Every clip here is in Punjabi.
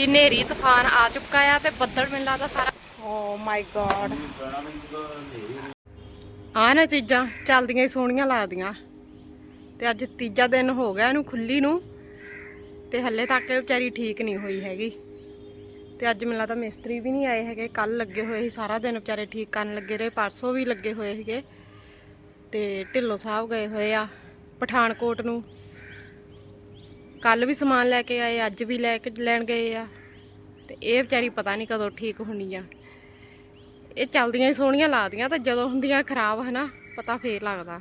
ਇਹ ਨੇਰੀ ਤੂਫਾਨ ਆ ਚੁੱਕਾ ਆ ਤੇ ਬੱਦਲ ਮੈਨੂੰ ਲੱਗਦਾ ਸਾਰਾ ਓ ਮਾਈ ਗॉड ਆ ਨਾ ਚੀਜ਼ਾਂ ਚੱਲਦੀਆਂ ਹੀ ਸੋਹਣੀਆਂ ਲੱਗਦੀਆਂ। ਤੇ ਅੱਜ ਤੀਜਾ ਦਿਨ ਹੋ ਗਿਆ ਇਹਨੂੰ ਖੁੱਲੀ ਨੂੰ। ਤੇ ਹੱਲੇ ਤੱਕ ਇਹ ਵਿਚਾਰੀ ਠੀਕ ਨਹੀਂ ਹੋਈ ਹੈਗੀ। ਤੇ ਅੱਜ ਮੈਨੂੰ ਲੱਗਦਾ ਮਿਸਤਰੀ ਵੀ ਨਹੀਂ ਆਏ ਹੈਗੇ। ਕੱਲ ਲੱਗੇ ਹੋਏ ਸੀ ਸਾਰਾ ਦਿਨ ਵਿਚਾਰੇ ਠੀਕ ਕਰਨ ਲੱਗੇ ਰਹੇ। ਪਰਸੋਂ ਵੀ ਲੱਗੇ ਹੋਏ ਸੀਗੇ। ਤੇ ਢਿੱਲੋ ਸਾਹਿਬ ਗਏ ਹੋਏ ਆ ਪਠਾਨਕੋਟ ਨੂੰ। ਕੱਲ ਵੀ ਸਮਾਨ ਲੈ ਕੇ ਆਏ, ਅੱਜ ਵੀ ਲੈ ਕੇ ਲੈਣ ਗਏ ਆ। ਤੇ ਇਹ ਵਿਚਾਰੀ ਪਤਾ ਨਹੀਂ ਕਦੋਂ ਠੀਕ ਹੋਣੀ ਆ ਇਹ ਚਲਦੀਆਂ ਹੀ ਸੋਹਣੀਆਂ ਲੱਗਦੀਆਂ ਤੇ ਜਦੋਂ ਹੁੰਦੀਆਂ ਖਰਾਬ, ਹਨਾ, ਪਤਾ ਫੇਰ ਲੱਗਦਾ।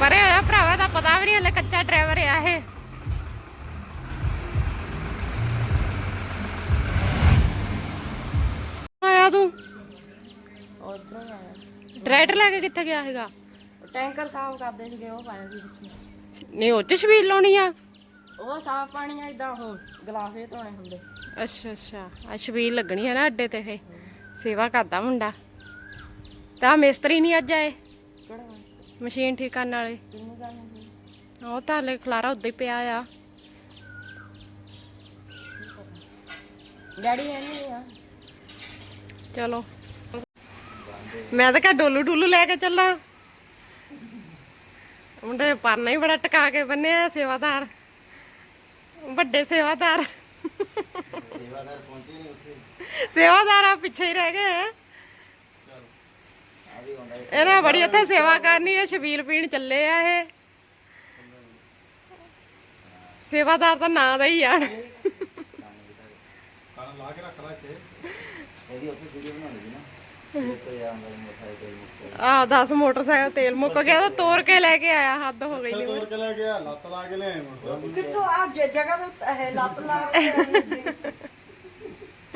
ਪਰੇ ਹੋਇਆ ਭਰਾਵਾ ਦਾ ਪਤਾ ਵੀ ਨਹੀਂ ਹਲੇ ਕੱਚਾ ਡਰਾਈਵਰ ਆ ਇਹ। ਟਰੈਕਟਰ ਲੈ ਕੇ ਕਿੱਥੇ ਗਿਆ ਹੈਗਾ ਟੈਂਕਰ ਸਾਫ਼ ਕਰਦੇ ਸੀਗੇ ਉਹ ਪਾਇਆ ਸੀ ਵਿੱਚ ਨਹੀਂ ਉਹ ਚ ਛਬੀਲ ਲਾਉਣੀ ਆ? ਉਹ ਸਾਫ਼ ਪਾਣੀ ਆ ਇਦਾਂ ਉਹ ਗਲਾਸ ਧੋਣੇ ਹੁੰਦੇ। ਅੱਛਾ ਅੱਛਾ। ਆ ਛਬੀਲ ਲੱਗਣੀ ਹੈ ਨਾ ਅੱਡੇ ਤੇ ਇਹ। ਸੇਵਾ ਕਰਦਾ ਮੁੰਡਾ। ਤਾਂ ਮਿਸਤਰੀ ਨਹੀਂ ਅੱਜ ਆਏ? ਕਿਹੜਾ? ਮਸ਼ੀਨ ਠੀਕ ਕਰਨ ਵਾਲੇ। ਕਿੰਨੀ ਉਹ ਤਾਂ ਹਲੇ ਖਲਾਰਾ ਉੱਦਾਂ ਹੀ ਪਿਆ ਆ। ਡੈਡੀ ਹੈ ਨਹੀਂ ਆ। ਚਲੋ। ਮੈਂ ਤਾਂ ਕਿਹਾ ਡੋਲੂ ਡੋਲੂ ਲੈ ਕੇ ਚੱਲਾਂ। ਮੁੰਡੇ ਪਰਨਾ ਹੀ ਬੜਾ ਟਕਾ ਕੇ ਬੰਨਿਆ ਸੇਵਾਦਾਰ। ਵੱਡੇ ਸੇਵਾਦਾਰ। ਸੇਵਾਦਾਰ ਆ ਪਿੱਛੇ ਹੀ ਰਹਿ ਗਏ। ਇਹਨਾਂ ਬੜੀ ਇੱਥੇ ਸੇਵਾ ਕਰਨੀ ਹੈ ਛਬੀਲ ਪੀਣ ਚੱਲੇ ਆ ਇਹ। ਸੇਵਾਦਾਰ ਤਾਂ ਨਾਂ ਦਾ ਹੀ ਆ। ਆ 10 ਮੋਟਰਸਾਈਕਲ ਤੇਲ ਮੁੱਕ ਗਿਆ ਤਾਂ ਤੋੜ ਕੇ ਲੈ ਕੇ ਆਇਆ ਹੱਦ ਹੋ ਗਈ ਤੋੜ ਕੇ ਲੈ ਗਿਆ ਲੱਤ ਲਾ ਕੇ ਲਿਆਏ ਮੁੰਡਾ ਕਿੱਥੋਂ? ਆ ਜਗ੍ਹਾ ਉੱਤੇ ਇਹ ਲੱਤ ਲਾ ਕੇ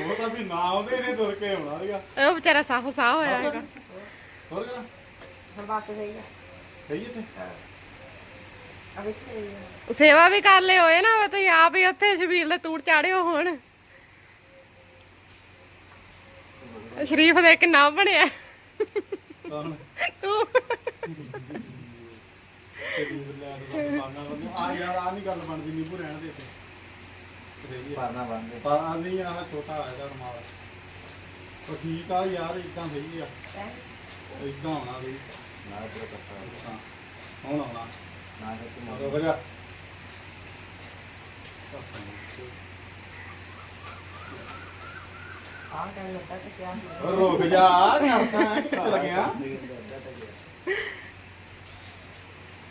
ਉਹ ਤਾਂ ਵੀ ਨਾ ਉਹਦੇ ਇਹਨੇ ਤੁਰ ਕੇ ਆਉਣਾ ਸੀਗਾ ਉਹ ਵਿਚਾਰਾ ਸਾਹੋ ਸਾਹ ਹੋਇਆ ਹੈਗਾ। ਹੋਰ ਕਰਾ ਹੁਣ ਬਸ ਸਹੀ ਆ। ਸਹੀ ਇੱਥੇ? ਆ। ਵੇਖੋ ਸੇਵਾ ਵੀ ਕਰ ਲਿਓ ਹੋਏ ਨਾ ਵੇ ਤੁਸੀਂ ਆਪ ਹੀ ਉੱਥੇ ਸ਼ਬੀਲ ਦੇ ਤੂੜ ਚਾੜਿਓ ਹੁਣ। ਸ਼ਰੀਫ ਦੇ ਕਿੰਨਾ ਬਣਿਆ। ਕੌਣ? ਤੂੰ। ਤੇ ਦੂਰ ਲੈ ਆ ਆ ਯਾਰ ਆ ਨਹੀਂ ਗੱਲ ਬਣਦੀ ਨੀਬੂ ਰਹਿਣ ਦੇ ਇੱਥੇ। ਪਰਨਾ ਬੰਦੇ ਪਰ ਨਹੀਂ ਆਹ ਛੋਟਾ ਹੈਗਾ ਰਮਾਲ। ਉਹ ਠੀਕ ਆ ਯਾਰ ਇਦਾਂ ਸਹੀ ਆ। ਇਦਾਂ ਆਉਣਾ ਵੀ। ਨਾ ਤੇਰਾ ਕੱਟਾ ਹਾਂ ਹੁਣ ਆਉਣਾ। ਨਾ ਤੇ ਰੁਕ ਜਾ ਆ ਕਹਿ ਲੱਗਾ ਤੇ ਕਿਆ ਉਹ ਰੁਕ ਜਾ ਕਰਦਾ ਕਿੱਥੇ ਲੱਗਿਆ?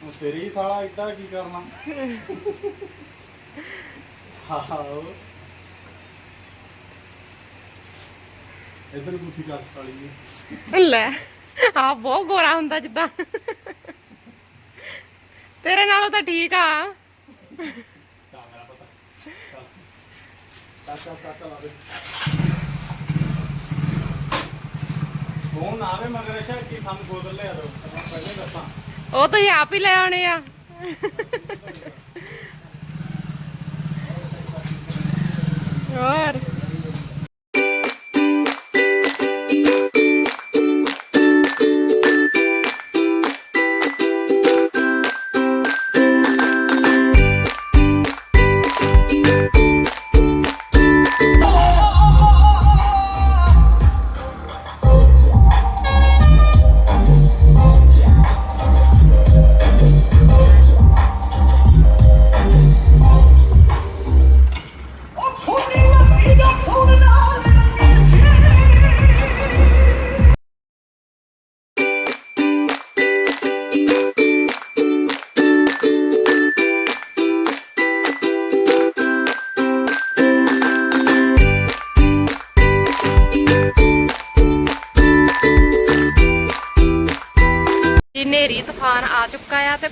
ਉਹ ਤੇਰੀ ਸਾਲਾ ਇਦਾਂ ਕੀ ਕਰਨਾ? ਹਾਓ ਇਧਰ ਗੁੱਠੀ ਕਰ ਸਾਲੀ ਜੀ। ਲੈ ਆ ਬਹੁਤ ਗੋਰਾ ਹੁੰਦਾ ਜਿੱਦਾਂ। ਤੇਰੇ ਨਾਲੋਂ ਤਾਂ ਠੀਕ ਆ। ਤਾਂ ਮੇਰਾ ਪਤਾ ਚੱਲ। ਚੱਲ ਚੱਲ ਚੱਲ ਆਵੇ ਫੋਨ ਆਵੇ, ਮਗਰ ਅੱਛਾ ਕੀ ਸਾਨੂੰ ਬੋਤਲ ਲਿਆ ਦੋ। ਪਹਿਲੇ ਦੱਸਾਂ। ਉਹ ਤੁਸੀਂ ਆਪ ਹੀ ਲੈ ਆਉਣੇ ਆ। ਹੋਰ।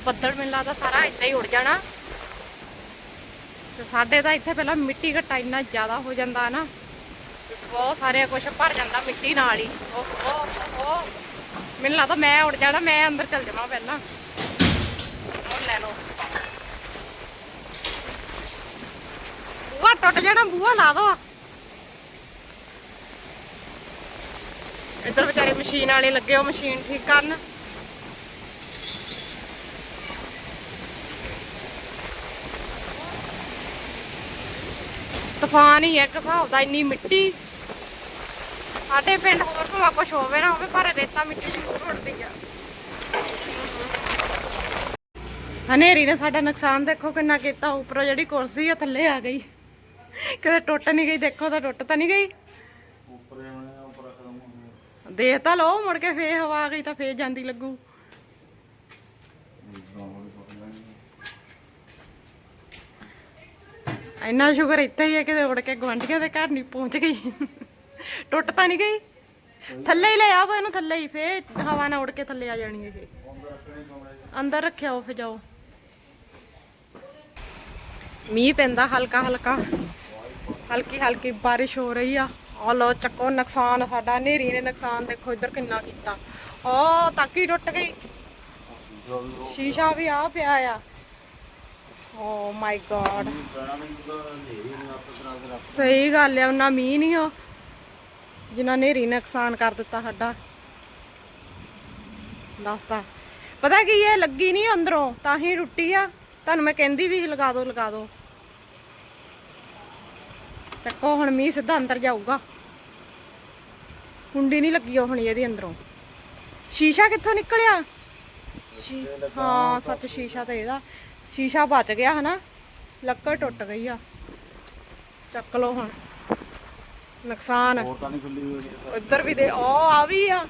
ਬੱਦਲ ਮੈਨੂੰ ਲੱਗਦਾ ਸਾਰਾ ਇੱਦਾਂ ਹੀ ਉੱਡ ਜਾਣਾ। ਤੇ ਸਾਡੇ ਤਾਂ ਇੱਥੇ ਪਹਿਲਾਂ ਮਿੱਟੀ ਘੱਟਾ ਇੰਨਾ ਜ਼ਿਆਦਾ ਹੋ ਜਾਂਦਾ ਨਾ। ਬਹੁਤ ਸਾਰੇ ਕੁਝ ਭਰ ਜਾਂਦਾ ਮਿੱਟੀ ਨਾਲ ਹੀ। ਓਹ ਓਹ ਮੈਨੂੰ ਲੱਗਦਾ ਮੈਂ ਉੱਡ ਜਾਣਾ, ਮੈਂ ਅੰਦਰ ਚਲ ਜਾਵਾਂ ਪਹਿਲਾਂ। ਲੈ ਲਓ। ਬੂਹਾ ਟੁੱਟ ਜਾਣਾ, ਬੂਹਾ ਲਾ ਦੋ। ਇੱਧਰ ਵਿਚਾਰੇ ਮਸ਼ੀਨ ਵਾਲੇ ਲੱਗੇ ਹੋ ਮਸ਼ੀਨ ਠੀਕ ਕਰਨ। ਤੂਫਾਨ ਹੀ ਹੈ ਇੱਕ ਹਿਸਾਬ ਦਾ ਇੰਨੀ ਮਿੱਟੀ। ਸਾਡੇ ਪਿੰਡ ਹੋਰ ਭਾਵੇਂ ਕੁਝ ਹੋਵੇ ਨਾ ਹੋਵੇ ਪਰ ਰੇਤਾ ਮਿੱਟੀ ਜ਼ਰੂਰ ਉੱਡਦੀ ਆ। ਹਨੇਰੀ ਨੇ ਸਾਡਾ ਨੁਕਸਾਨ ਦੇਖੋ ਕਿੰਨਾ ਕੀਤਾ ਉੱਪਰੋਂ ਜਿਹੜੀ ਕੁਰਸੀ ਆ ਥੱਲੇ ਆ ਗਈ। ਕਿਤੇ ਟੁੱਟ ਨਹੀਂ ਗਈ ਦੇਖੋ ਤਾਂ ਟੁੱਟ ਤਾਂ ਨਹੀਂ ਗਈ। ਉੱਪਰ ਆਉਣੇ ਉੱਪਰ ਖਤਮ ਹੋ ਗਿਆ ਦੇਖ ਤਾਂ ਲਓ ਮੁੜ ਕੇ ਫੇਰ ਹਵਾ ਆ ਗਈ ਤਾਂ ਫੇਰ ਜਾਂਦੀ ਲੱਗੂ। ਇੰਨਾ ਸ਼ੁਕਰ ਇੱਥੇ ਹੀ ਹੈ ਕਿ ਉੜ ਕੇ ਗਵੰਡੀਆਂ ਦੇ ਘਰ ਨਹੀਂ ਪਹੁੰਚ ਗਈ। ਟੁੱਟ ਤਾਂ ਨਹੀਂ ਗਈ? ਥੱਲੇ ਹੀ ਲੈ ਆਓ ਇਹਨੂੰ, ਥੱਲੇ ਹੀ। ਫੇਰ ਹਵਾ ਨਾਲ ਉੜ ਕੇ ਥੱਲੇ ਆ ਜਾਣੀ ਇਹ। ਅੰਦਰ ਰੱਖਿਆ ਉਹ ਫੇ ਜਾਓ। ਮੀਂਹ ਪੈਂਦਾ ਹਲਕਾ ਹਲਕਾ। ਹਲਕੀ ਹਲਕੀ ਬਾਰਿਸ਼ ਹੋ ਰਹੀ ਆ। ਆ ਲੋ ਚੱਕੋ, ਨੁਕਸਾਨ ਸਾਡਾ ਨੇਰੀ ਨੇ ਨੁਕਸਾਨ ਦੇਖੋ ਇੱਧਰ ਕਿੰਨਾ ਕੀਤਾ। ਓ ਤਾਕੀ ਟੁੱਟ ਗਈ। ਸ਼ੀਸ਼ਾ ਵੀ ਆ ਪਿਆ ਆ। ਓ ਮਾਈ ਗॉड ਸਹੀ ਗੱਲ ਆ ਉਹਨਾਂ ਮੀਂਹ ਨਹੀਂ ਉਹ ਜਿਨ੍ਹਾਂ ਨੇਰੀ ਨੇ ਨੁਕਸਾਨ ਕਰ ਦਿੱਤਾ ਸਾਡਾ। ਦੱਸਤਾ ਪਤਾ ਕੀ ਇਹ ਲੱਗੀ ਨਹੀਂ ਅੰਦਰੋਂ ਤਾਂ ਹੀ ਟੁੱਟੀ ਆ। ਤੁਹਾਨੂੰ ਮੈਂ ਕਹਿੰਦੀ ਵੀ ਲਗਾ ਦਿਓ ਲਗਾ ਦਿਓ ਚੱਕੋ ਹੁਣ ਮੀਂਹ ਸਿੱਧਾ ਅੰਦਰ ਜਾਊਗਾ। ਕੁੰਡੀ ਨਹੀਂ ਲੱਗੀ ਹੁਣ ਇਹਦੇ ਅੰਦਰੋਂ। ਸ਼ੀਸ਼ਾ ਕਿੱਥੋਂ ਨਿਕਲਿਆ? ਹਾਂ ਸੱਚ ਸ਼ੀਸ਼ਾ ਤਾਂ ਇਹਦਾ। ਸ਼ੀਸ਼ਾ ਬਚ ਗਿਆ ਹਨਾ ਲੱਕੜ ਟੁੱਟ ਗਈ ਆ। ਚੱਕ ਲਓ ਹੁਣ। ਨੁਕਸਾਨ। ਹੋਰ ਤਾਂ ਨਹੀਂ ਖੁੱਲੀ ਹੋਈ ਉੱਧਰ ਵੀ ਦੇ ਉਹ ਆ ਵੀ ਆ।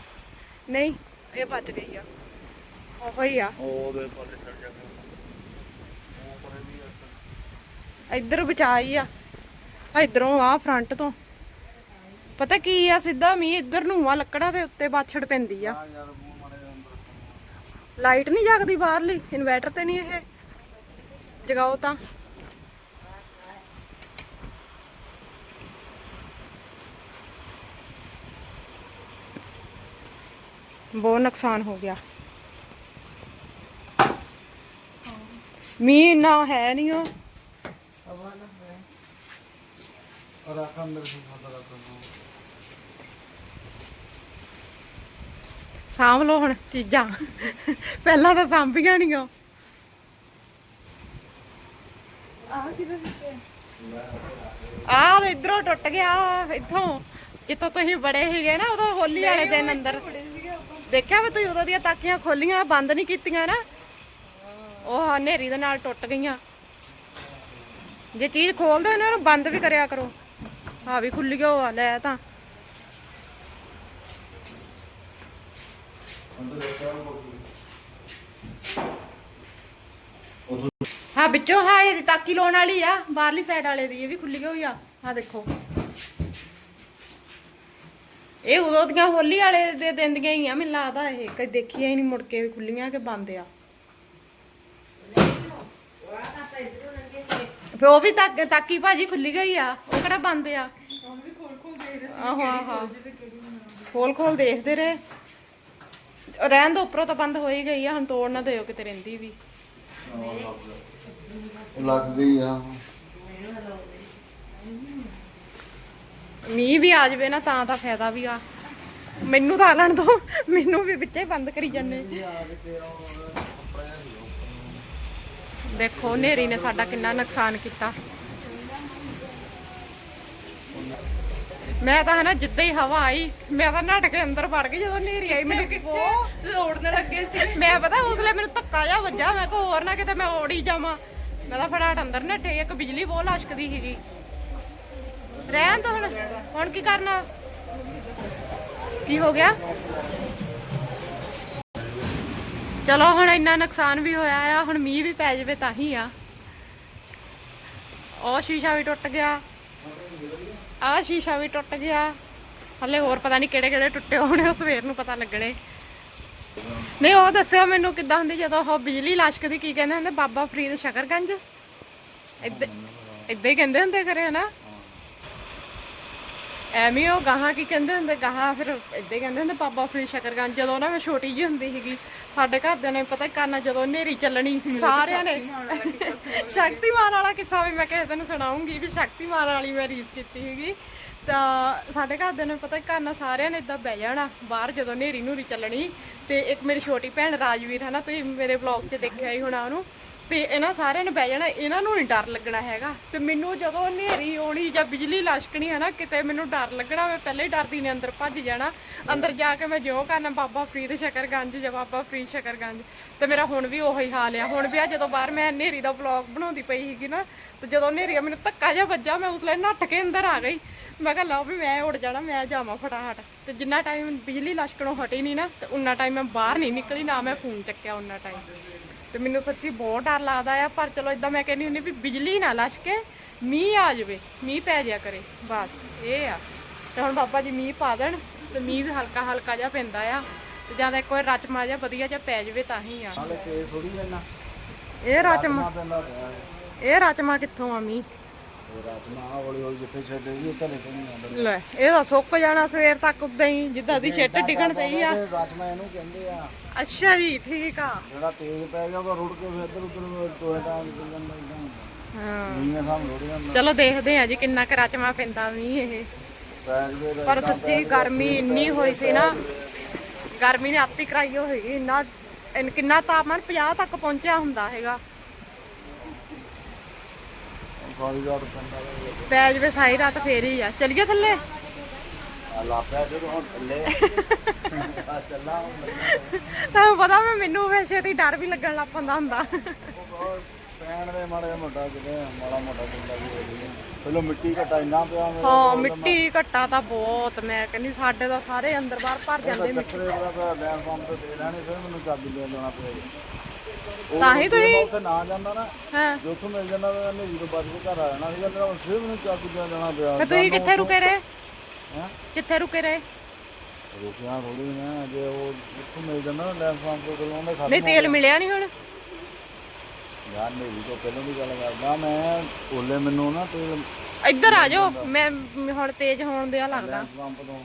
ਨਹੀਂ ਇਹ ਬਚ ਗਈ ਆ। ਉਹ ਹੀ ਆ ਉਹਦੇ ਪਾਲੇ ਚੜ ਜਾ ਇੱਧਰ ਬਚਾਈ ਆ। ਇਧਰੋਂ ਆ ਫਰੰਟ ਤੋਂ। ਪਤਾ ਕੀ ਆ ਸਿੱਧਾ ਮੀਂਹ ਇੱਧਰ ਨੂੰ ਆ ਲੱਕੜਾਂ ਦੇ ਉੱਤੇ ਬਾਛੜ ਪੈਂਦੀ ਆ। ਲਾਈਟ ਨਹੀਂ ਜਗਦੀ ਬਾਹਰਲੀ ਇਨਵਰਟਰ ਤੇ ਨਹੀਂ ਇਹ। ਜਗਾਓ ਤਾਂ। ਬਹੁਤ ਨੁਕਸਾਨ ਹੋ ਗਿਆ। ਮੀਂਹ ਨਾ ਹੈ ਨਹੀਂ ਉਹ। ਸਾਂਭ ਲੋ ਹੁਣ ਚੀਜ਼ਾਂ। ਪਹਿਲਾਂ ਤਾਂ ਸਾਂਭੀਆਂ ਨਹੀਂ ਉਹ। ਆਹ ਤੇ ਇਧਰੋਂ ਟੁੱਟ ਗਿਆ ਇੱਥੋਂ। ਜਿੱਥੋਂ ਤੁਸੀਂ ਬੜੇ ਸੀਗੇ ਨਾ ਉਦੋਂ ਹੋਲੀ ਵਾਲੇ ਦਿਨ ਅੰਦਰ। ਦੇਖਿਆ ਵਾ ਤੁਸੀਂ ਉਦੋਂ ਦੀਆਂ ਤਾਕੀਆਂ ਖੋਲੀਆਂ ਬੰਦ ਨਹੀਂ ਕੀਤੀਆਂ ਨਾ? ਉਹ ਹਨੇਰੀ ਦੇ ਨਾਲ ਟੁੱਟ ਗਈਆਂ। ਜੇ ਚੀਜ਼ ਖੋਲਦੇ ਹੋ ਨਾ ਉਹਨੂੰ ਬੰਦ ਵੀ ਕਰਿਆ ਕਰੋ। ਹਾਂ ਵੀ ਖੁੱਲੀ ਗਿਆ ਆ ਲੈ ਤਾਂ। ਹਾਂ ਵਿੱਚੋਂ ਹਾਂ ਇਹਦੀ ਤਾਕੀ ਲਾਉਣ ਵਾਲੀ ਆ, ਬਾਹਰਲੀ ਸਾਈਡ ਵਾਲੇ ਦੀ, ਇਹ ਵੀ ਖੁੱਲੀ ਹੋਈ ਆ। ਹਾਂ ਦੇਖੋ। ਇਹ ਉਦੋਂ ਦੀਆਂ ਹੋਲੀ ਵਾਲੇ ਦੇ ਦਿਨ ਹੀ ਆ, ਮੈਨੂੰ ਲੱਗਦਾ ਇਹ। ਕਦੇ ਦੇਖੀਆਂ ਹੀ ਨਹੀਂ ਮੁੜ ਕੇ ਵੀ ਖੁੱਲੀਆਂ ਕਿ ਬੰਦ ਆ। ਫੇ ਉਹ ਵੀ ਤੱਕ, ਤਾਕੀ ਭਾਜੀ ਖੁੱਲੀ ਗਈ ਆ, ਉਹ ਕਿਹੜਾ ਬੰਦ ਆ? ਆਹੋ ਆਹੋ। ਖੋਲ ਖੋਲ ਦੇਖਦੇ ਰਹੇ। ਰਹਿਣ ਦੋ, ਉੱਪਰੋਂ ਤਾਂ ਬੰਦ ਹੋ ਹੀ ਗਈ ਆ, ਹੁਣ ਤੋੜ ਨਾ ਦਿਓ ਕਿਤੇ ਰਹਿੰਦੀ ਵੀ। ਲੱਗ ਗਈ ਆ। ਮੀਂਹ ਵੀ ਆ ਜਾਵੇ ਨਾ ਤਾਂ ਤਾਂ ਫਾਇਦਾ ਵੀ ਆ। ਮੈਨੂੰ ਤਾਂ ਆਲਣ ਦੋ ਮੈਨੂੰ ਵੀ ਵਿੱਚੇ ਬੰਦ ਕਰੀ ਜਾਂਦੇ। ਦੇਖੋ ਨੇਰੀ ਨੇ ਸਾਡਾ ਕਿੰਨਾ ਨੁਕਸਾਨ ਕੀਤਾ। ਮੈਂ ਤਾਂ ਹਨਾ ਜਿੱਦਾਂ ਹੀ ਹਵਾ ਆਈ ਮੈਂ ਤਾਂ ਨੱਟ ਕੇ ਅੰਦਰ ਵੜ ਗਈ ਜਦੋਂ ਨੇਰੀ ਆਈ ਮੈਨੂੰ ਉਹ ਲੋੜਨ ਲੱਗੇ ਸੀ। ਮੈਂ ਪਤਾ ਉਸਲੇ ਮੈਨੂੰ ਧੱਕਾ ਜਾ ਵੱਜਾ ਮੈਂ ਕੋ ਹੋਰ ਨਾ ਕਿਤੇ ਮੈਂ ਓੜ ਜਾਵਾਂ। ਮੈਂ ਤਾਂ ਫਟਾਫਟ ਅੰਦਰ ਨੱਠੇ ਇੱਕ ਬਿਜਲੀ ਬਹੁਤ ਲਸ਼ਕਦੀ ਸੀਗੀ। ਰਹਿਣ ਦੋ ਹੁਣ ਹੁਣ ਕੀ ਕਰਨਾ? ਕੀ ਹੋ ਗਿਆ? ਚਲੋ ਹੁਣ ਇੰਨਾ ਨੁਕਸਾਨ ਵੀ ਹੋਇਆ ਆ, ਹੁਣ ਮੀਂਹ ਵੀ ਪੈ ਜਾਵੇ ਤਾਂ ਹੀ ਆ। ਉਹ ਸ਼ੀਸ਼ਾ ਵੀ ਟੁੱਟ ਗਿਆ। ਆ ਸ਼ੀਸ਼ਾ ਵੀ ਟੁੱਟ ਗਿਆ। ਹਲੇ ਹੋਰ ਪਤਾ ਨਹੀਂ ਕਿਹੜੇ ਕਿਹੜੇ ਟੁੱਟੇ ਹੋਣੇ, ਉਹ ਸਵੇਰ ਨੂੰ ਪਤਾ ਲੱਗਣੇ। ਨਹੀਂ ਉਹ ਦੱਸਿਓ ਮੈਨੂੰ ਕਿੱਦਾਂ ਹੁੰਦੀ ਜਦੋਂ ਉਹ ਬਿਜਲੀ ਲਸ਼ਕਦੀ ਕੀ ਕਹਿੰਦੇ ਹੁੰਦੇ ਬਾਬਾ ਫਰੀਦ ਸ਼ਕਰਗੰਜ? ਇੱਦਾਂ ਇੱਦਾਂ ਹੀ ਕਹਿੰਦੇ ਹੁੰਦੇ ਕਰੇ ਹਨਾ? ਐਵੇਂ ਉਹ ਗਾਹਾਂ ਕੀ ਕਹਿੰਦੇ ਹੁੰਦੇ ਗਾਹਾਂ ਫਿਰ ਇੱਦਾਂ ਕਹਿੰਦੇ ਹੁੰਦੇ ਬਾਬਾ ਫਰੀਦ ਸ਼ਕਰਗੰਜ ਜਦੋਂ ਨਾ ਮੈਂ ਛੋਟੀ ਜਿਹੀ ਹੁੰਦੀ ਸੀਗੀ ਸਾਡੇ ਘਰਦਿਆਂ ਨੇ ਪਤਾ ਕਰਨਾ ਜਦੋਂ ਹਨੇਰੀ ਚੱਲਣੀ ਸਾਰਿਆਂ ਨੇ ਸ਼ਕਤੀਮਾਨ ਵਾਲਾ ਕਿੱਸਾ ਵੀ ਮੈਂ ਕਿਸੇ ਦਿਨ ਸੁਣਾਉਂਗੀ ਵੀ ਸ਼ਕਤੀਮਾਨ ਵਾਲੀ ਮੈਂ ਰੀਸ ਕੀਤੀ ਸੀਗੀ। ਤਾਂ ਸਾਡੇ ਘਰਦਿਆਂ ਨੂੰ ਪਤਾ ਘਰ ਨਾਲ ਸਾਰਿਆਂ ਨੇ ਇਦਾਂ ਬਹਿ ਜਾਣਾ, ਬਾਹਰ ਜਦੋਂ ਹਨੇਰੀ ਨੂਰੀ ਚੱਲਣੀ ਤੇ ਇੱਕ ਮੇਰੀ ਛੋਟੀ ਭੈਣ ਰਾਜਵੀਰ ਹੈ ਨਾ, ਤੁਸੀਂ ਮੇਰੇ ਵਲੌਗ 'ਚ ਦੇਖਿਆ ਹੀ ਹੋਣਾ ਉਹਨੂੰ, ਤੇ ਇਹਨਾਂ ਸਾਰਿਆਂ ਨੇ ਬਹਿ ਜਾਣਾ, ਇਹਨਾਂ ਨੂੰ ਨਹੀਂ ਡਰ ਲੱਗਣਾ ਹੈਗਾ, ਤੇ ਮੈਨੂੰ ਜਦੋਂ ਹਨੇਰੀ ਆਉਣੀ ਜਾਂ ਬਿਜਲੀ ਲਸ਼ਕਣੀ ਹੈ ਨਾ, ਕਿਤੇ ਮੈਨੂੰ ਡਰ ਲੱਗਣਾ, ਮੈਂ ਪਹਿਲੇ ਹੀ ਡਰਦੀ ਨੇ, ਅੰਦਰ ਭੱਜ ਜਾਣਾ, ਅੰਦਰ ਜਾ ਕੇ ਮੈਂ ਜਿਉਂ ਕਰਨਾ, ਬਾਬਾ ਫਰੀਦ ਸ਼ਕਰਗੰਜ ਜਾਂ ਬਾਬਾ ਫਰੀਦ ਸ਼ਕਰਗੰਜ, ਤੇ ਮੇਰਾ ਹੁਣ ਵੀ ਉਹੀ ਹਾਲ ਆ, ਹੁਣ ਵੀ ਆ ਜਦੋਂ ਬਾਹਰ ਮੈਂ ਹਨੇਰੀ ਦਾ ਵਲੌਗ ਬਣਾਉਂਦੀ ਪਈ ਸੀਗੀ ਨਾ, ਤੇ ਜਦੋਂ ਹਨੇਰੀ ਮੈਨੂੰ ਧੱਕਾ ਜਿਹਾ ਵੱਜਾ ਮੈਂ ਉਸਲੇ ਨੱਠ ਕੇ ਅੰਦਰ ਆ ਗਈ ਮੈਂ ਕਿਹਾ ਲਓ ਵੀ ਮੈਂ ਉੱਡ ਜਾਣਾ ਮੈਂ ਜਾਵਾਂ ਫਟਾਫਟ। ਤੇ ਜਿੰਨਾ ਟਾਈਮ ਬਿਜਲੀ ਲਸ਼ਕਣੋਂ ਹਟੀ ਨਹੀਂ ਨਾ ਤੇ ਉਨਾ ਟਾਈਮ ਮੈਂ ਬਾਹਰ ਨਹੀਂ ਨਿਕਲੀ ਨਾ ਮੈਂ ਫੋਨ ਚੱਕਿਆ ਉਨਾ ਟਾਈਮ ਤੇ ਮੈਨੂੰ ਸੱਚੀ ਬਹੁਤ ਡਰ ਲੱਗਦਾ ਆ ਪਰ ਚਲੋ ਇਦਾਂ ਮੈਂ ਕਹਿੰਦੀ ਹੁੰਦੀ ਵੀ ਬਿਜਲੀ ਨਾ ਲਸ਼ਕੇ ਮੀਂਹ ਆ ਜਾਵੇ ਮੀਂਹ ਪੈ ਜਾਇਆ ਕਰੇ ਬਸ ਇਹ ਆ। ਤੇ ਹੁਣ ਬਾਬਾ ਜੀ ਮੀਂਹ ਪਾ ਦੇਣ ਤੇ ਮੀਂਹ ਵੀ ਹਲਕਾ ਹਲਕਾ ਜਿਹਾ ਪੈਂਦਾ ਆ। ਤੇ ਜਾਂ ਤਾਂ ਇੱਕ ਵਾਰ ਰਚਮਾ ਜਿਹਾ ਵਧੀਆ ਜਿਹਾ ਪੈ ਜਾਵੇ ਤਾਂ ਹੀ ਆ। ਨਾਲੇ ਤੇ ਥੋੜੀ ਲੈਣਾ ਇਹ ਰਚਮਾ ਇਹ ਰਚਮਾ ਕਿੱਥੋਂ ਆ ਮੀਂਹ? ਰਾਜਮਾ ਹੌਲੀ ਹੌਲੀ ਜਿੱਥੇ ਛੱਡੇਗੀ ਉੱਥੇ ਲੈ ਕੇ ਨਹੀਂ ਆਉਂਦਾ। ਲੈ ਇਹ ਤਾਂ ਸੁੱਕ ਜਾਣਾ ਸਵੇਰ ਤੱਕ ਉਦਾਂ ਹੀ ਜਿੱਦਾਂ ਦੀ ਛਿੱਟ ਡਿੱਗਣ ਤੇ ਹੀ ਆ ਰਾਜਮਾ ਇਹਨੂੰ ਕਹਿੰਦੇ ਆ। ਅੱਛਾ ਜੀ ਠੀਕ ਆ। ਜਿਹੜਾ ਤੇਜ਼ ਪੈ ਗਿਆ ਉਹ ਰੁੜ ਕੇ ਫਿਰ ਇੱਧਰ ਉੱਧਰ ਟੋਏ ਟਾਂ ਨਿਕਲ ਜਾਂਦਾ। ਇਦਾਂ ਹੁੰਦਾ ਹਾਂ। ਮੀਂਹ ਸਾਹਮ ਰੁੜ ਜਾਂਦਾ। ਚਲੋ ਦੇਖਦੇ ਆ ਜੀ ਕਿੰਨਾ ਕੁ ਰਚਮਾ ਪੈਂਦਾ ਮੀਂਹ ਇਹ। ਪੈਰ ਸੱਚੀ ਗਰਮੀ ਇੰਨੀ ਹੋਈ ਸੀ ਨਾ ਗਰਮੀ ਨੇ ਆਪੀ ਕਰਾਈ ਹੋਈ ਇੰਨਾ ਇਨ- ਕਿੰਨਾ ਤਾਪਮਾਨ 50 ਤੱਕ ਪਹੁੰਚਿਆ ਹੁੰਦਾ ਹੈਗਾ। ਸਾਰੀ ਰਾਤ ਪੈਂਦਾ ਰਿਹਾ ਪੈ ਜਵੇ ਸਾਰੀ ਰਾਤ ਫੇਰ ਹੀ ਆ। ਚਲੀਏ ਥੱਲੇ? ਆ ਲਾਪਿਆ ਜਦੋਂ ਹੁਣ ਥੱਲੇ। ਆ ਚੱਲਾ ਹੁਣ। ਤੁਹਾਨੂੰ ਪਤਾ ਮੈਂ ਮੈਨੂੰ ਵੈਸੇ ਛੇਤੀ ਡਰ ਵੀ ਲੱਗਣ ਲੱਗ ਪੈਂਦਾ ਹੁੰਦਾ। ਉਹ ਪੈਣ ਦੇ ਮਾੜਾ ਜਿਹਾ ਮੋਟਾ ਕਿਤੇ ਮਾੜਾ ਮੋਟਾ ਬੰਦਾ ਵੀ ਹੋ ਪਹਿਲਾਂ ਮਿੱਟੀ ਘਟਾ ਇੰਨਾ ਪਿਆ ਮੇਰਾ ਹਾਂ ਮਿੱਟੀ ਘੱਟਾ ਤਾਂ ਬਹੁਤ। ਮੈਂ ਕਹਿੰਦੀ ਸਾਡੇ ਤਾਂ ਸਾਰੇ ਅੰਦਰ ਬਾਹਰ ਭਰ ਜਾਂਦੇ ਮਿੱਟੀ। ਚੱਕਰੇ ਦਾ ਡੈਮ ਪੰਪ ਤੇ ਦੇ ਲੈਣੇ ਫਿਰ ਮੈਨੂੰ ਚਾਬੀ ਲੈ ਲੈਣਾ ਪਏਗਾ। ਤਾਂ ਹੀ ਤੁਸੀਂ- ਉੱਥੇ ਨਾ ਜਾਂਦਾ ਨਾ ਹਾਂ। ਜੇ ਉੱਥੋਂ ਮਿਲ ਜਾਂਦਾ ਤਾਂ ਹਨੇਰੀ ਤੋਂ ਬਚ ਕੇ ਘਰ ਆ ਜਾਣਾ ਸੀਗਾ ਮੇਰਾ ਹੁਣ ਫਿਰ ਮੈਨੂੰ ਚਾਬੀ ਲੈ ਲੈਣਾ ਪਿਆ। ਤੇ ਤੁਸੀਂ ਕਿੱਥੇ ਰੁਕੇ ਰਹੇ? ਹੈਂ? ਕਿੱਥੇ ਰੁਕੇ ਰਹੇ? ਰੁਕਿਆ ਥੋੜੀ ਨਾ ਜੇ ਉਹ ਉੱਥੋਂ ਮਿਲ ਜਾਂਦਾ ਨਾ ਡੈਮ ਪੰਪ ਤੋਂ ਉਹਨੇ ਖਤਮ ਨਹੀਂ ਤੇਲ ਮਿਲਿਆ ਨਹੀਂ ਹੁਣ? ਯਾਰ ਹਨੇਰੀ ਤੋਂ ਪਹਿਲਾਂ ਦੀ ਗੱਲ ਕਰਦਾ ਮੈਂ ਓਲੇ ਮੈਨੂੰ ਨਾ ਤੇਲ ਇੱਧਰ ਆ ਜਾਓ ਮੈਂ ਹੁਣ ਤੇਜ਼ ਹੋਣ ਦਿਆ ਲੱਗਦਾ। ਡੈਮ ਪੰਪ ਤੋਂ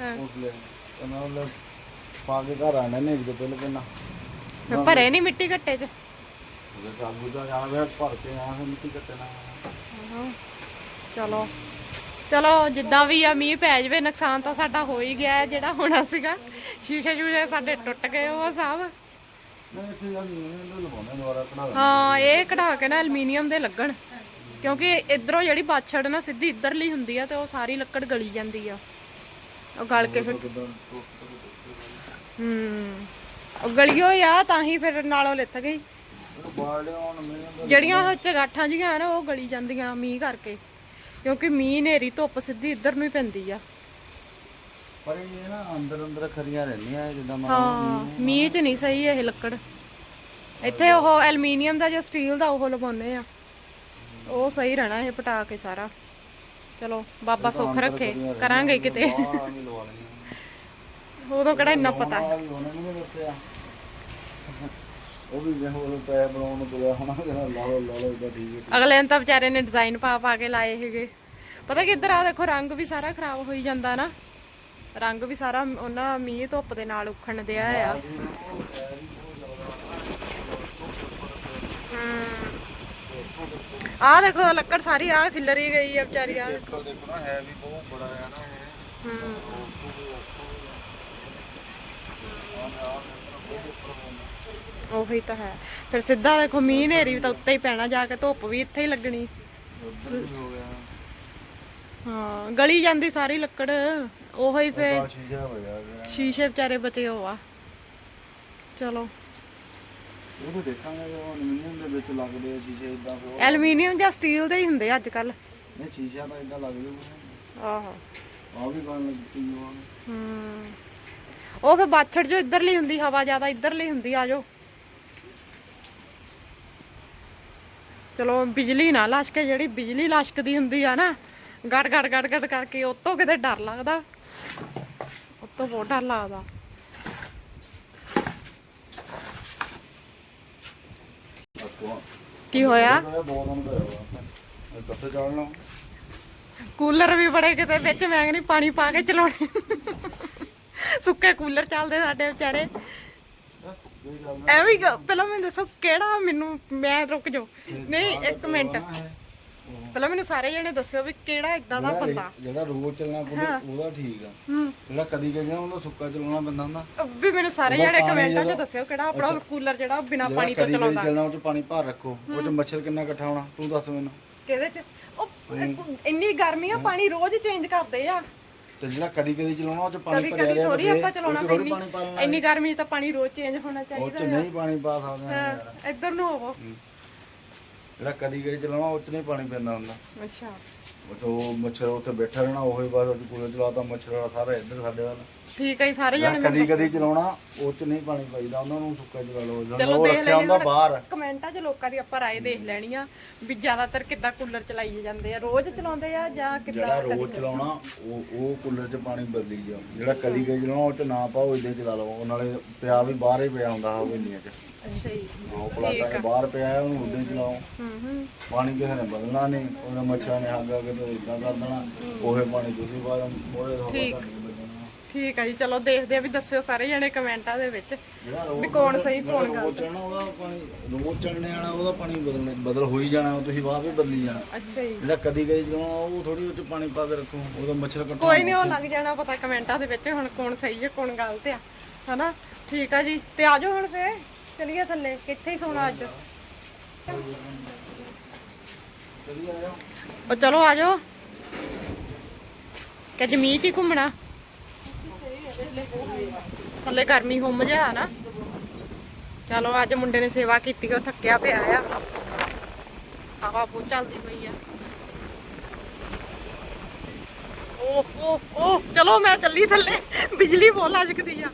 ਹਾਂ। ਉਸ ਲੈ ਮੈਂ ਉਹਲੇ ਪਾ ਕੇ ਘਰ ਆਣਾ ਹਨੇਰੀ ਤੋਂ ਪਹਿਲਾਂ ਪਹਿਲਾਂ ਮੈਂ ਭਰੇ ਨਹੀਂ ਮਿੱਟੀ ਘੱਟੇ 'ਚ? ਉਹਦੇ ਚਾਬੂ ਦਾ ਜਾਣਾ ਵੇ ਭਰ ਕੇ ਆਇਆ ਫਿਰ ਮਿੱਟੀ ਕੱਟਣਾ ਹਾਂ। ਚਲੋ। ਚਲੋ ਜਿੱਦਾਂ ਵੀ ਆ ਮੀਂਹ ਪੈ ਜਵੇ ਨੁਕਸਾਨ ਤਾਂ ਸਾਡਾ ਹੋ ਹੀ ਗਿਆ ਹੈ ਜਿਹੜਾ ਹੋਣਾ ਸੀਗਾ। ਸ਼ੀਸ਼ੇ ਸ਼ੂਸ਼ੇ ਸਾਡੇ ਟੁੱਟ ਗਏ ਉਹ ਸਭ। ਨਹੀਂ ਇੱਥੇ ਯਾਰ ਨਹੀਂ ਇਹਨੂੰ ਲਵਾਉਣਾ ਦੁਬਾਰਾ ਕਢਾ ਹਾਂ ਇਹ ਕਢਾ ਕੇ ਨਾ ਐਲੂਮੀਨੀਅਮ ਦੇ ਲੱਗਣ। ਕਿਉਂਕਿ ਇਧਰੋਂ ਜਿਹੜੀ ਬਾਛੜ ਨਾ ਸਿੱਧੀ ਇੱਧਰਲੀ ਹੁੰਦੀ ਆ ਤੇ ਉਹ ਸਾਰੀ ਲੱਕੜ ਗਲੀ ਜਾਂਦੀ ਆ। ਉਹ ਗਲ ਕੇ ਫਿਰ ਕਿਦਾਂ? ਹੂੰ। ਉਹ ਗਲੀਓ ਆ ਤਾਂ ਹੀ ਫਿਰ ਨਾਲੋਂ ਲਿੱਥ ਗਈ। ਜਿਹੜੀਆਂ ਉਹ ਚਗਾਠਾਂ ਜੀਆਂ ਆ ਨਾ ਉਹ ਗਲੀ ਜਾਂਦੀਆਂ ਮੀਂਹ ਕਰਕੇ। ਕਿਉਂਕਿ ਮੀਂਹ ਨੇਰੀ ਧੁੱਪ ਸਿੱਧੀ ਇੱਧਰ ਨੂੰ ਹੀ ਪੈਂਦੀ ਆ। ਪਰ ਇਹ ਨਾ ਅੰਦਰ ਅੰਦਰ ਖਰੀਆਂ ਰਹਿੰਦੀਆਂ ਜਿੱਦਾਂ ਮੈਂ ਹਾਂ ਮੀਂਹ 'ਚ ਨਹੀਂ ਸਹੀ ਇਹ ਲੱਕੜ। ਇੱਥੇ ਉਹ ਐਲੂਮੀਨੀਅਮ ਦਾ ਜਾਂ ਸਟੀਲ ਦਾ ਉਹ ਲਗਾਉਨੇ ਆ। ਉਹ ਸਹੀ ਰਹਿਣਾ ਇਹ ਪਟਾ ਕੇ ਸਾਰਾ। ਚਲੋ ਬਾਬਾ ਸੁੱਖ ਰੱਖੇ। ਕਰਾਂਗੇ ਕਿਤੇ। ਉਦੋਂ ਕਿਹੜਾ ਇੰਨਾ ਪਤਾ ਵੀ ਉਹਨੇ ਨਹੀਂ ਦੱਸਿਆ। ਉਹ ਵੀ ਪੈ ਬਣਾਉਣ ਨੂੰ ਤੁਰਿਆ ਹੋਣਾ ਜਿਹੜਾ ਲਾ ਲਓ ਲਾ ਲਓ ਇਦਾਂ ਠੀਕ ਹੈ। ਅਗਲੇ ਨੇ ਤਾਂ ਵਿਚਾਰੇ ਨੇ ਡਿਜ਼ਾਈਨ ਪਾ ਪਾ ਕੇ ਲਾਏ ਹੈਗੇ ਪਤਾ ਕਿ ਇੱਧਰ ਆ ਦੇਖੋ ਰੰਗ ਵੀ ਸਾਰਾ ਖਰਾਬ ਹੋਈ ਜਾਂਦਾ ਨਾ। ਰੰਗ ਵੀ ਸਾਰਾ ਉਹਨਾਂ ਮੀਂਹ ਧੁੱਪ ਦੇ ਨਾਲ ਉਖਣ ਦਿਆ ਆ। ਆ ਦੇਖੋ ਲੱਕੜ ਸਾਰੀ ਆ ਖਿਲਰੀ ਗਈ ਆ ਵਿਚਾਰੀ ਆ ਦੇਖੋ ਦੇਖੋ ਨਾ ਹੈ ਵੀ ਬਹੁਤ ਬੜਾ ਹੈ ਨਾ ਇਹ। ਹੂੰ। ਉਹੀ ਤਾਂ ਹੈ। ਫਿਰ ਸਿੱਧਾ ਦੇਖੋ ਮੀਂਹ ਹਨੇਰੀ ਵੀ ਤਾਂ ਉੱਤੇ ਹੀ ਪੈਣਾ ਜਾ ਕੇ ਧੁੱਪ ਵੀ ਇੱਥੇ ਹੀ ਲੱਗਣੀ। ਹੋ ਗਲੀ ਜਾਂਦੀ ਸਾਰੀ ਲੱਕੜ। ਉਹੋ ਹੀ ਫੇ ਸ਼ੀਸ਼ੇ ਵਿਚਾਰੇ ਬਚੇ ਹੋ ਆ। ਚਲੋ। ਉਹ ਤਾਂ ਦੇਖਾਂਗੇ ਜੇ ਉਹ ਐਲੂਮੀਨੀਅਮ ਦੇ ਵਿੱਚ ਲੱਗਦੇ ਆ ਸ਼ੀਸ਼ੇ ਇਦਾਂ ਫਿਰ ਐਲੂਮੀਨੀਅਮ ਜਾਂ ਸਟੀਲ ਦੇ ਹੀ ਹੁੰਦੇ ਅੱਜ ਕੱਲ ਨਹੀਂ ਸ਼ੀਸ਼ਾ ਤਾਂ ਇਦਾਂ ਲੱਗ ਜੂਗਾ ਆਹੋ। ਆ ਵੀ ਬਣ ਲੱਗੀ ਉਹ ਹੂੰ। ਉਹ ਫਿਰ ਬਾਛੜ ਜੋ ਇੱਧਰਲੀ ਹੁੰਦੀ, ਹਵਾ ਜ਼ਿਆਦਾ ਇੱਧਰਲੀ ਹੁੰਦੀ, ਆ ਜਾਓ। ਚਲੋ, ਬਿਜਲੀ ਨਾ ਲਸ਼ਕੇ ਜਿਹੜੀ ਬਿਜਲੀ ਲਸ਼ਕਦੀ ਹੁੰਦੀ ਆ ਨਾ, ਗੜ ਗੜ ਗੜ ਗੜ ਕਰਕੇ ਉਤੋਂ ਕਿਤੇ ਡਰ ਲੱਗਦਾ। ਉਤੋਂ ਬਹੁਤ ਡਰ ਲੱਗਦਾ। ਕੀ ਹੋਇਆ? ਕੂਲਰ ਵੀ ਬੜੇ ਕਿਤੇ ਵਿੱਚ ਮੈਂ ਕਹਿੰਦੀ ਪਾਣੀ ਪਾ ਕੇ ਚਲਾਉਣੇ। ਸੁੱਕੇ ਕੂਲਰ ਚੱਲਦੇ ਸਾਡੇ ਵਿਚਾਰੇ। ਐਵੇਂ ਪਹਿਲਾਂ ਮੈਨੂੰ ਦੱਸੋ ਕਿਹੜਾ ਮੈਨੂੰ ਮੈਂ ਰੁਕ ਜਾਓ। ਨਹੀਂ ਇੱਕ ਮਿੰਟ। ਪਹਿਲਾਂ ਮੈਨੂੰ ਸਾਰੇ ਜਣੇ ਦੱਸਿਓ ਵੀ ਕਿਹੜਾ ਇਦਾਂ ਦਾ ਬੰਦਾ। ਜਿਹੜਾ ਰੋਜ਼ ਚੱਲਣਾ ਕੂਲਰ ਉਹਦਾ ਠੀਕ ਆ। ਜਿਹੜਾ ਕਦੀ ਕਦੀ ਉਹਦਾ ਸੁੱਕਾ ਚਲਾਉਣਾ ਪੈਂਦਾ ਹੁੰਦਾ। ਵੀ ਮੈਨੂੰ ਸਾਰੇ ਜਣੇ ਕਮੈਂਟਾਂ 'ਚ ਦੱਸਿਓ ਕਿਹੜਾ ਆਪਣਾ ਕੂਲਰ ਜਿਹੜਾ ਬਿਨਾ ਜਿਹੜਾ ਪਾਣੀ ਤੋਂ ਚਲਾਉਂਦਾ। ਚੱਲਣਾ ਉਹ ਚ ਪਾਣੀ ਭਰ ਰੱਖੋ। ਉਹ ਚ ਮੱਛਰ ਕਿੰਨਾ ਇਕੱਠਾ ਹੋਣਾ ਤੂੰ ਦੱਸ ਮੈਨੂੰ। ਕਿਹਦੇ 'ਚ? ਉਹ ਇੰਨੀ ਗਰਮੀ ਆ ਪਾਣੀ ਰੋਜ਼ ਚੇਂਜ ਕਰਦੇ ਆ। ਤੇ ਜਿਹੜਾ ਕਦੀ ਕਦੀ ਚਲਾਉਣਾ ਉਹ ਚ ਪਾਣੀ ਕਦੀ ਭਰਿਆ ਕਦੀ ਰਿਹਾ ਥੋੜੀ ਆਪਾਂ ਚਲਾਉਣਾ ਪੈਂਦੀ ਪਾਣੀ ਪਾ ਲੈਣਾ। ਇੰਨੀ ਗਰਮੀ 'ਚ ਤਾਂ ਪਾਣੀ ਰੋਜ਼ ਚੇਂਜ ਹੋਣਾ ਉਹ ਚਾਹੀਦਾ। ਚ ਨਹੀਂ ਪਾਣੀ ਪਾ ਸਕਦੇ ਆ ਯਾਰ। ਹਾਂ, ਇੱਧਰ ਨੂੰ ਹੋਵੋ। ਜਿਹੜਾ ਕਦੀ ਕਦੀ ਚਲਾਉਣਾ ਉਹ ਚ ਨਹੀਂ ਪਾਣੀ ਪੈਂਦਾ ਹੁੰਦਾ। ਅੱਛਾ। ਉਹ ਉਹ ਮੱਛਰ ਉੱਥੇ ਬੈਠਾ ਰਹਿਣਾ ਉਹੀ ਬਸ ਉਹ 'ਚ ਕੂਲਰ ਚਲਾਤਾ ਮੱਛਰ ਵਾਲਾ ਸਾਰਾ ਇੱਧਰ ਸਾਡੇ ਵੱਲ। ਠੀਕ ਹੈ ਜੀ, ਸਾਰੇ ਜਣੇ ਕਦੀ ਕਦੀ ਚਲਾਉਣਾ ਉਹ ਚ ਨਹੀਂ ਪਾਣੀ ਪਾਈਦਾ ਉਹਨਾਂ ਨੂੰ ਸੁੱਕਾ ਚਲਾ ਲਓ ਚਲੋ ਜਦੋਂ ਉਹ ਦੇਖ ਰੱਖਿਆ ਹੁੰਦਾ ਬਾਹਰ। ਕਮੈਂਟਾਂ 'ਚ ਲੋਕਾਂ ਦੀ ਆਪਾਂ ਰਾਏ ਦੇਖ ਲੈਣੀ ਆ ਵੀ ਜ਼ਿਆਦਾਤਰ ਕਿੱਦਾਂ ਕੂਲਰ ਚਲਾਈ ਜਾਂਦੇ ਆ ਰੋਜ਼ ਚਲਾਉਂਦੇ ਆ ਜਾਂ ਜਿਹੜਾ ਕਿੱਦਾਂ ਰੋਜ਼ ਚਲਾਉਣਾ ਉਹ ਉਹ ਕੂਲਰ 'ਚ ਪਾਣੀ ਬਦਲੀ ਜਾਓ ਜਿਹੜਾ ਕਦੀ ਕਦੀ ਚਲਾਉਣਾ ਉਹ 'ਚ ਨਾ ਪਾਓ ਇਦਾਂ ਚਲਾ ਲਓ। ਉਹ ਨਾਲੇ ਪਿਆ ਵੀ ਬਾਹਰ ਹੀ ਪਿਆ ਹੁੰਦਾ ਹਵੇਲੀਆਂ 'ਚ ਅੱਛਾ ਜੀ। ਉਹ ਪਲਾਟਾ ਬਾਹਰ ਪਿਆ ਹੈ ਉਹਨੂੰ ਉਦਾਂ ਹੀ ਚਲਾਓ। ਹੂੰ ਹੂੰ। ਪਾਣੀ ਕਿਸੇ ਨੇ ਬਦਲਣਾ ਨਹੀਂ ਉਹਦੇ ਮੱਛਰਾਂ ਨੇ ਹੱਗ ਕੇ ਤੇ ਇਦਾਂ ਕਰ ਦੇਣਾ ਉਹੇ ਪਾਣੀ ਤੁਸੀਂ ਬਾਅਦ ਮੋਰੇ ਠੀਕ। ਠੀਕ ਆ ਜੀ ਚਲੋ ਦੇਖਦੇ ਆ ਵੀ ਦੱਸਿਓ ਸਾਰੇ ਜਣੇ ਕਮੈਂਟਾਂ ਦੇ ਵਿੱਚ ਵੀ ਕੌਣ ਸਹੀ ਕੌਣ ਗਲਤ। ਚੜਨਾ ਉਹਦਾ ਪਾਣੀ ਰੋਜ਼ ਚੜਨੇ ਵਾਲਾ ਉਹਦਾ ਪਾਣੀ ਬਦਲ ਬਦਲ ਹੋ ਹੀ ਜਾਣਾ ਤੁਸੀਂ ਬਾਅਦ ਵੀ ਬਦਲੀ ਜਾਣਾ। ਅੱਛਾ ਜੀ। ਜਿਹੜਾ ਕਦੀ ਕਦੀ ਚਲਾਉਣਾ ਉਹ ਥੋੜੀ ਉਹ 'ਚ ਪਾਣੀ ਪਾ ਕੇ ਰੱਖੋ ਉਹਦਾ ਮੱਛਰ ਕੱਟਣਾ ਕੋਈ ਨਹੀਂ ਉਹ ਲੱਗ ਜਾਣਾ ਪਤਾ ਕਮੈਂਟਾਂ ਦੇ ਵਿੱਚ ਹੁਣ ਕੌਣ ਸਹੀ ਹੈ ਕੌਣ ਗਲਤ ਆ ਹਨਾ? ਠੀਕ ਆ ਜੀ ਤੇ ਆਜੋ ਹੁਣ ਫੇਰ ਚਲੀਏ ਥੱਲੇ ਕਿੱਥੇ ਹੀ ਸੋਣਾ ਅੱਜ? ਉਹ ਚਲੋ ਆਜੋ ਕਿ ਜਮੀਨ ਚ ਹੀ ਘੁੰਮਣਾ? ਥੱਲੇ ਗਰਮੀ ਹੁੰਮ ਜਾ ਨਾ। ਚਲੋ ਅੱਜ ਮੁੰਡੇ ਨੇ ਸੇਵਾ ਕੀਤੀ, ਉਹ ਥੱਕਿਆ ਪਿਆ ਆ। ਹਵਾ ਬਹੁਤ ਚੱਲਦੀ ਪਈ ਆ। ਓਹ ਓਹ ਓਹ, ਚਲੋ ਮੈਂ ਚੱਲੀ ਥੱਲੇ। ਬਿਜਲੀ ਬਹੁਤ ਲੱਜਕਦੀ ਆ।